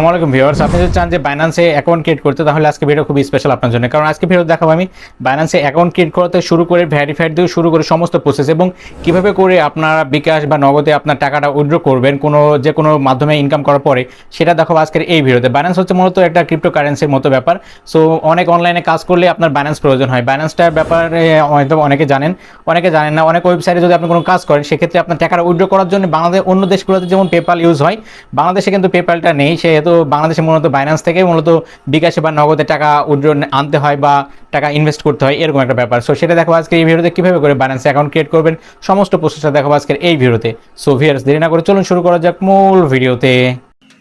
আসসালামাইকুম ভিউয়ার্স। আপনি যদি চান যে বাইন্যান্সে অ্যাকাউন্ট ক্রিয়েট করতে, তাহলে আজকে ভিডিও খুব স্পেশাল আপনার জন্য। কারণ আজকে ভিডিও দেখাবো আমি বাইন্যান্সে অ্যাকাউন্ট ক্রিয়েট করতে শুরু করে ভ্যারিফাইড দিয়ে শুরু করে সমস্ত প্রসেস এবং কীভাবে করে আপনারা বিকাশ বা নগদে আপনার টাকাটা উইথড্র করবেন, কোনো যে কোনো মাধ্যমে ইনকাম করার পরে, সেটা দেখাবো আজকের এই ভিডিওতে বাইন্যান্স হচ্ছে মূলত একটা ক্রিপ্টো কারেন্সির মতো ব্যাপার। সো অনেক অনলাইনে কাজ করলে আপনার বাইন্যান্স প্রয়োজন হয়। বাইন্যান্সটার ব্যাপারে হয়তো অনেকে জানেন অনেকে জানেন না। অনেক ওয়েবসাইটে যদি আপনি কোনো কাজ করেন, সেক্ষেত্রে আপনার টাকাটা উইড্রো করার জন্য বাংলাদেশ অন্য দেশগুলোতে যেমন পেপাল ইউজ হয়, বাংলাদেশে কিন্তু পেপালটা নেই। সেহেতু বাংলাদেশে, মূলত বাইন্যান্স থেকে মূলত বিকাশে বা নগদে টাকা উইথড্র আনতে হয় বা টাকা ইনভেস্ট করতে হয়, এরকম একটা ব্যাপার। সো সেটা দেখো আজকে এই ভিডিওতে কীভাবে করে বাইন্যান্স অ্যাকাউন্ট ক্রিয়েট করবেন, সমস্ত প্রসেসটা দেখো আজকের এই ভিডিওতে। সো ভিয়ার্স দেরি না করে চলুন শুরু করা যাক মূল ভিডিওতে।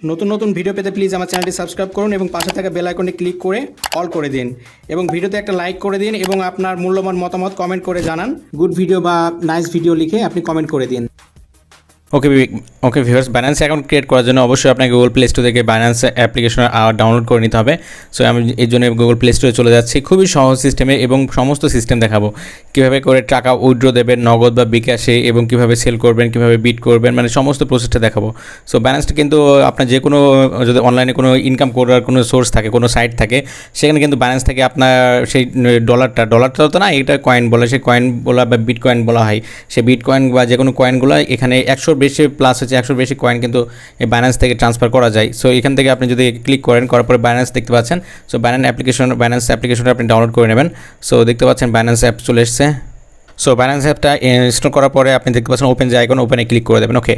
নতুন নতুন ভিডিও পেতে প্লিজ আমার চ্যানেলটি সাবস্ক্রাইব করুন এবং পাশে থাকা বেল আইকনে ক্লিক করে অল করে দিন। এবং ভিডিওতে একটা লাইক করে দিন এবং আপনার মূল্যবান মতামত কমেন্ট করে জানান। গুড ভিডিও বা নাইস ভিডিও লিখে আপনি কমেন্ট করে দিন। Okay okay viewers Binance account create করার জন্য অবশ্যই আপনাকে গুগল প্লে স্টোর থেকে বাইন্যান্স অ্যাপ্লিকেশন ডাউনলোড করে নিতে হবে। সো আমি এর জন্য গুগল প্লে স্টোরে চলে যাচ্ছি। খুবই সহজ সিস্টেমে এবং সমস্ত সিস্টেম দেখাবো। কীভাবে করে টাকা উইথড্র দেবেন, নগদ বা বিকাশে এবং কীভাবে সেল করবেন, কীভাবে বিট করবেন মানে সমস্ত প্রসেসটা দেখাবো। সো ব্যালেন্সটা কিন্তু আপনার যে কোনো, যদি অনলাইনে কোনো ইনকাম করার কোনো সোর্স থাকে, কোনো সাইট থাকে, সেখানে কিন্তু ব্যালেন্স থেকে আপনার সেই ডলারটা ডলারটা তো না, এটা কয়েন বলে, সেই কয়েন বলা বা বিট কয়েন বলা হয়। সেই বিট কয়েন বা যে কোনো কয়েনগুলো এখানে একশোর বেশি প্লাস হচ্ছে, একশোর বেশি কয়েন কিন্তু এই বাইন্যান্স থেকে ট্রান্সফার করা যায়। সো এখান থেকে আপনি যদি ক্লিক করেন, করার পরে বাইন্যান্স দেখতে পাচ্ছেন। সো বাইন্যান্স অ্যাপ্লিকেশন বাইন্যান্স অ্যাপ্লিকেশনটা আপনি ডাউনলোড করে নেবেন। সো দেখতে পাচ্ছেন বাইন্যান্স অ্যাপ চলে এসছে। সো বাইন্যান্স অ্যাপটা ইনস্টল করার পরে আপনি দেখতে পাচ্ছেন ওপেন যে আইকন ওপেনে ক্লিক করে দেবেন। ওকে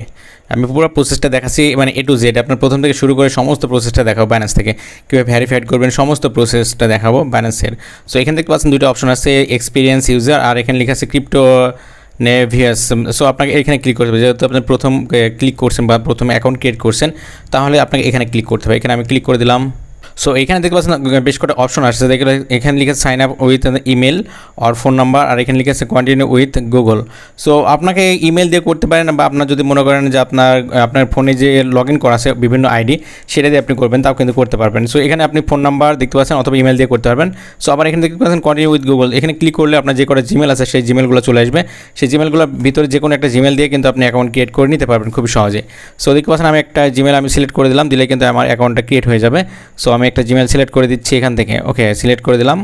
আমি পুরো প্রসেসটা দেখাচ্ছি মানে এ টু জেড আপনার প্রথম থেকে শুরু করে সমস্ত প্রসেসটা দেখাবো বাইন্যান্স থেকে। কীভাবে ভ্যারিফাইড করবেন, সমস্ত প্রসেসটা দেখাবো বাইন্যান্সের সো এখানে দেখতে পাচ্ছেন দুটো অপশন আছে এক্সপিরিয়েন্স ইউজার আর এখানে লেখা আছে ক্রিপ্টো নেভিয়াস সো আপনাকে এখানে ক্লিক করতে হবে। যেহেতু আপনি প্রথম ক্লিক করছেন বা প্রথম অ্যাকাউন্ট ক্রিয়েট করছেন, তাহলে আপনাকে এখানে ক্লিক করতে হবে। এখানে আমি ক্লিক করে দিলাম। সো এখানে দেখতে পাচ্ছেন বেশ কটা অপশন আসছে। দেখলে এখানে লিখে সাইন আপ উইথ ইমেল আর ফোন নাম্বার আর এখানে লিখে আছে কন্টিনিউ উইথ গুগল সো আপনাকে ইমেল দিয়ে করতে পারেন বা আপনার যদি মনে করেন যে আপনার আপনার ফোনে যে লগ ইন করা আছে, বিভিন্ন আইডি সেটা দিয়ে আপনি করবেন, তাও কিন্তু করতে পারবেন। সো এখানে আপনি ফোন নাম্বার দেখতে পাচ্ছেন অথবা ইমেল দিয়ে করতে পারবেন। সো আবার এখানে দেখতে পাচ্ছেন কন্টিনিউ উইথ গুগল এখানে ক্লিক করলে আপনার যে কটা জিমেল আছে, সেই জিমেলগুলো চলে আসবে। সেই জিমেলগুলোর ভিতরে যে কোনো একটা জিমেল দিয়ে কিন্তু আপনি অ্যাকাউন্ট ক্রিয়েট করে নিতে পারবেন খুব সহজে। সো দেখতে পাচ্ছেন আমি একটা জিমেল আমি সিলেক্ট করে দিলাম, দিলে কিন্তু আমার অ্যাকাউন্টটা ক্রিয়েট হয়ে যাবে। সো আমি একটা জিমেল সিলেক্ট করে দিচ্ছি এখান থেকে। ওকে সিলেক্ট করে দিলাম।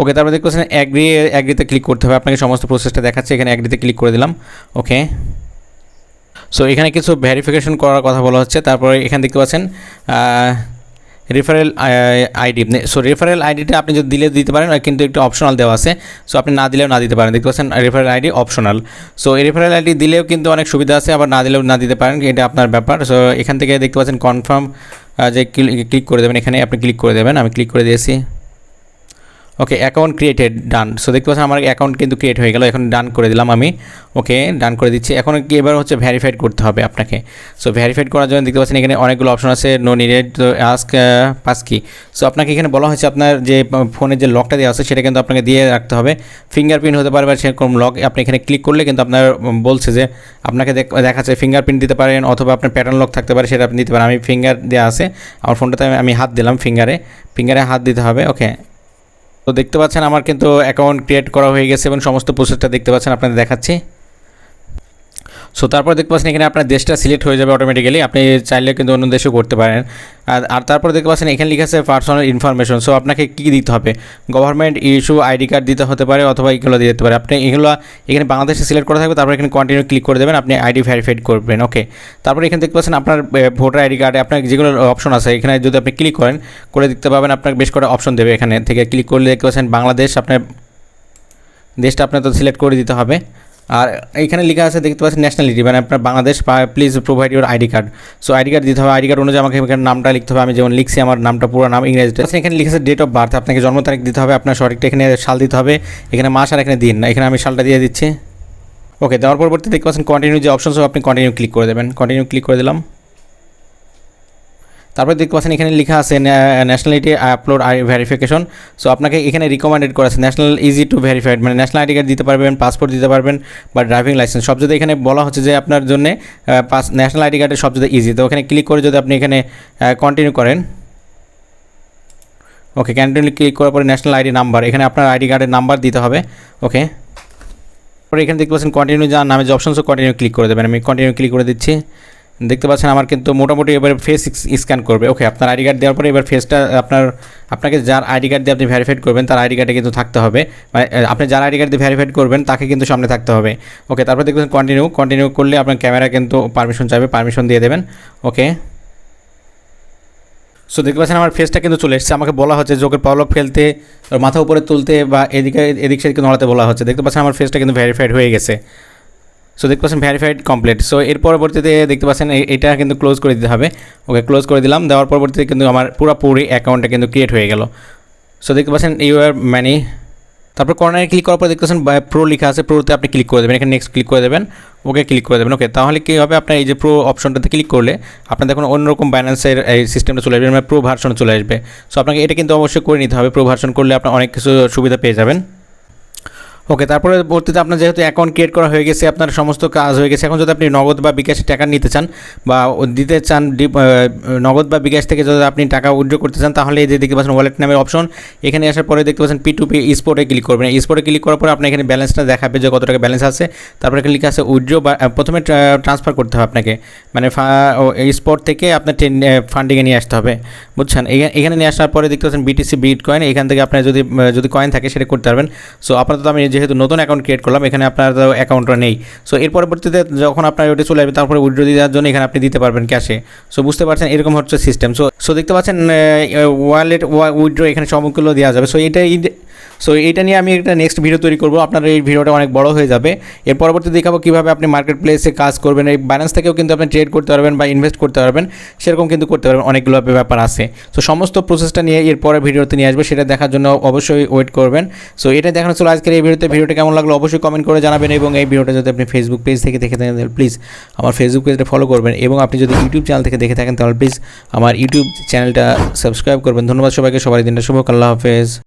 ওকে তারপরে দেখতে পাচ্ছেন অ্যাগ্রি অ্যাগ্রিতে ক্লিক করতে হবে। আপনাকে সমস্ত প্রসেসটা দেখাচ্ছে, এখানে অ্যাগ্রিতে ক্লিক করে দিলাম। ওকে সো এখানে কিছু ভেরিফিকেশন করার কথা বলা হচ্ছে। তারপরে এখানে দেখতে পাচ্ছেন রেফারেল আইডি সো রেফারেল আইডিটা আপনি যদি দিলে দিতে পারেন কিন্তু একটু অপশনাল দেওয়া আছে। সো আপনি না দিলেও না দিতে পারেন। দেখতে পাচ্ছেন referral ID optional so referral ID দিলেও কিন্তু অনেক সুবিধা আছে, আবার না দিলেও না দিতে পারেন, এটা আপনার ব্যাপার। সো এখান থেকে দেখতে পাচ্ছেন কনফার্ম যে ক্লিক করে দেবেন, এখানে আপনি ক্লিক করে দেবেন, আমি ক্লিক করে দিয়েছি। Okay account created done so দেখতে পাচ্ছেন আমার অ্যাকাউন্ট কিন্তু ক্রিয়েট হয়ে গেল। এখন ডান করে দিলাম আমি। ওকে ডান করে দিচ্ছি। এখন কি এবার হচ্ছে ভ্যারিফাইড করতে হবে আপনাকে। সো ভ্যারিফাইড করার জন্য দেখতে পাচ্ছেন এখানে অনেকগুলো অপশন আছে। No needed ask pass key so আপনাকে এখানে বলা হয়েছে আপনার যে ফোনের যে লকটা দেওয়া আছে, সেটা কিন্তু আপনাকে দিয়ে রাখতে হবে। ফিঙ্গারপ্রিন্ট হতে পারে বা সেরকম লক আপনি এখানে ক্লিক করলে কিন্তু আপনার বলছে যে, আপনাকে দেখাচ্ছে ফিঙ্গারপ্রিন্ট দিতে পারেন অথবা আপনার প্যাটার্ন লক থাকতে পারে, সেটা আপনি দিতে পারেন। আমি ফিঙ্গার দেওয়া আছে। আমার ফোনটাতে আমি হাত দিলাম ফিঙ্গারে ফিঙ্গারে হাত দিতে হবে। ওকে তো দেখতে পাচ্ছেন আমার কিন্তু অ্যাকাউন্ট ক্রিয়েট করা হয়ে গেছে এবং সমস্ত প্রসেসটা দেখতে পাচ্ছেন, আপনাদের দেখাচ্ছি। সো তারপর দেখতে পাচ্ছেন এখানে আপনার দেশটা সিলেক্ট হয়ে যাবে অটোমেটিক্যালি আপনি চাইলে কিন্তু অন্য দেশেও করতে পারেন। আর আর তারপর দেখতে পাচ্ছেন এখানে লিখে আছে পার্সোনাল ইনফরমেশন সো আপনাকে কী দিতে হবে? গভর্নমেন্ট ইস্যু আইডি কার্ড দিতে হতে পারে অথবা এগুলো দিতে পারে। আপনি এগুলো এখানে বাংলাদেশে সিলেক্ট করা থাকবে, তারপর এখানে কন্টিনিউ ক্লিক করে দেবেন, আপনি আইডি ভেরিফাইড করবেন। ওকে তারপর এখানে দেখতে পাচ্ছেন আপনার ভোটার আইডি কার্ডে আপনার যেগুলো অপশন আছে, এখানে যদি আপনি ক্লিক করেন, করে দেখতে পাবেন আপনাকে বেশ কটা অপশন দেবে এখানে। থেকে ক্লিক করলে দেখতে পাচ্ছেন বাংলাদেশ আপনার, দেশটা আপনার তো সিলেক্ট করে দিতে হবে। আর এখানে লেখা আছে দেখতে পাচ্ছেন ন্যাশনালিটি মানে আপনার Bangladesh please provide your ID card so ID card দিতে হবে আইডি কার্ড অনুযায়ী আমাকে এখানে নামটা লিখতে হবে। আমি যেমন লিখছি আমার নামটা পুরো নাম ইংরেজিতে। আচ্ছা, এখানে লিখেছে ডেট অফ বার্থ আপনাকে জন্ম তারিখ দিতে হবে আপনার সঠিকটা এখানে সাল দিতে হবে এখানে মাস আর এখানে দিন। এখানে আমি সালটা দিয়ে দিচ্ছি। ওকে দেওয়ার পরবর্তী দেখতে পাচ্ছেন কন্টিনিউ যে অপশন সব আপনি কন্টিনিউ ক্লিক করে দেবেন। কন্টিনিউ ক্লিক করে দিলাম। তারপরে দেখতে পাচ্ছেন এখানে লেখা আছে nationality upload I verification so আপনাকে এখানে রিকমেন্ডেড করা আছে ন্যাশনাল ইজি টু ভেরিফাইড মানে ন্যাশনাল আইডি কার্ড দিতে পারবেন পাসপোর্ট দিতে পারবেন বা ড্রাইভিং লাইসেন্স সব যদি এখানে বলা হচ্ছে যে আপনার জন্য পাস ন্যাশনাল আইডি কার্ডের সব যদি ইজি তো ওখানে ক্লিক করে যদি আপনি এখানে কন্টিনিউ করেন। ওকে কন্টিনিউ ক্লিক করার পরে ন্যাশনাল আইডি নাম্বার এখানে আপনার আইডি কার্ডের নাম্বার দিতে হবে। ওকে তারপরে এখানে দেখতে পাচ্ছেন কন্টিনিউ যার নামে যে অপশন কন্টিনিউ ক্লিক করে দেবেন। আমি কন্টিনিউ ক্লিক করে দিচ্ছি। দেখতে পাচ্ছেন আমার কিন্তু মোটামুটি এবার ফেস স্ক্যান করবে। ওকে আপনার আইডি কার্ড দেওয়ার পরে এবার ফেসটা আপনার, আপনাকে যার আইডি কার্ড দিয়ে আপনি ভেরিফাইড করবেন, তার আইডি কার্ডে কিন্তু থাকতে হবে। মানে আপনি যার আইডি কার্ড দিয়ে ভেরিফাইড করবেন, তাকে কিন্তু সামনে থাকতে হবে। ওকে তারপর দেখবেন কন্টিনিউ কন্টিনিউ করলে আপনার ক্যামেরা কিন্তু পারমিশন চাইবে পারমিশন দিয়ে দেবেন। ওকে সো দেখতে পাচ্ছেন আমার ফেসটা কিন্তু চলে এসেছে। আমাকে বলা হচ্ছে চোখের পলক ফেলতে, মাথা উপরে তুলতে বা এদিকে, এদিক সেদিকে নড়াতে বলা হচ্ছে। দেখতে পাচ্ছেন আমার ফেসটা কিন্তু ভেরিফাইড হয়ে গেছে। সো দেখতে পাচ্ছেন ভেরিফাইড কমপ্লিট সো এর পরবর্তীতে দেখতে পাচ্ছেন এটা কিন্তু ক্লোজ করে দিতে হবে। ওকে ক্লোজ করে দিলাম। দেওয়ার পরবর্তীতে কিন্তু আমার পুরোপুরি অ্যাকাউন্টটা কিন্তু ক্রিয়েট হয়ে গেল। সো দেখতে পাচ্ছেন ইউ আর মানি তারপর কর্নারে ক্লিক করার পর দেখতে পাচ্ছেন প্রো লেখা আছে। প্রোতে আপনি ক্লিক করে দেবেন। এখানে নেক্সট ক্লিক করে দেবেন। ওকে ক্লিক করে দেবেন। ওকে তাহলে কী হবে? আপনার এই যে প্রো অপশনটাতে ক্লিক করলে আপনার দেখুন অন্যরকম ব্যালেন্সের এই সিস্টেমটা চলে আসবে। মানে প্রো ভার্সন চলে আসবে। সো আপনাকে এটা কিন্তু অবশ্যই করে নিতে হবে। প্রো ভার্সন করলে আপনার অনেক কিছু সুবিধা পেয়ে যাবেন। ওকে তারপরে পরবর্তীতে আপনার যেহেতু অ্যাকাউন্ট ক্রিয়েট করা হয়ে গেছে, আপনার সমস্ত কাজ হয়ে গেছে, এখন যদি আপনি নগদ বা বিকাশে টাকা নিতে চান বা দিতে চান নগদ বা বিকাশ থেকে যদি আপনি টাকা উইথড্র করতে চান, তাহলে এই যে দেখতে পাচ্ছেন ওয়ালেট নামের অপশন এখানে আসার পরে দেখতে পাচ্ছেন পি টু পি স্পোর্টে ক্লিক করবেন। স্পোর্টে ক্লিক করার পরে আপনার এখানে ব্যালেন্সটা দেখাবে যে কত টাকা ব্যালেন্স আছে। তারপরে এখানে লিখে আছে উইথড্র বা প্রথমে ট্রান্সফার করতে হবে আপনাকে। মানে স্পট থেকে আপনার ফান্ডিংয়ে নিয়ে আসতে হবে। বুঝছেন? এখানে- এখানে নিয়ে আসার পরে দেখতে পাচ্ছেন বিটিসি বিট কয়েন এখান থেকে আপনার যদি যদি কয়েন থাকে সেটা করতে পারবেন। সো আপাতত আমি যেহেতু নতুন অ্যাকাউন্ট ক্রিয়েট করলাম, এখানে আপনার অ্যাকাউন্টটা নেই। সো এর পরবর্তীতে যখন আপনার ওটা চলে আসবে, তারপরে উইড্রো দেওয়ার জন্য এখানে আপনি দিতে পারবেন ক্যাশে সো বুঝতে পারছেন, এরকম হচ্ছে সিস্টেম সো সো দেখতে পাচ্ছেন ওয়ালেট উইড্রো এখানে সমগুলো দেওয়া যাবে। সো এটা সো এটা নিয়ে আমি একটা নেক্সট ভিডিও তৈরি করব। আপনার এই ভিডিওটা অনেক বড় হয়ে যাবে। এর পরবর্তী দেখাবো কীভাবে আপনি মার্কেট প্লেসে কাজ করবেন। এই ব্যালেন্স থেকেও কিন্তু আপনি ট্রেড করতে পারবেন বা ইনভেস্ট করতে পারবেন। সেরকম কিন্তু করতে পারবেন। অনেকগুলো ব্যাপার আছে। সো সমস্ত প্রসেসটা নিয়ে এর পরে ভিডিওতে নিয়ে আসবে। সেটা দেখার জন্য অবশ্যই ওয়েট করবেন। সো এটা দেখানো ছিল আজকের এই ভিডিওতে। ভিডিওটা কেমন লাগল অবশ্যই কমেন্ট করে জানাবেন এবং এই ভিডিওটা যদি আপনি ফেসবুক পেজ থেকে দেখে থাকেন, তাহলে প্লিজ আমার ফেসবুক পেজটা ফলো করবেন এবং আপনি যদি ইউটিউব চ্যানেল থেকে দেখে থাকেন, তাহলে প্লিজ আমার ইউটিউব চ্যানেলটা সাবস্ক্রাইব করবেন। ধন্যবাদ সবাইকে। সবার দিনটা শুভ। আল্লাহ হাফেজ।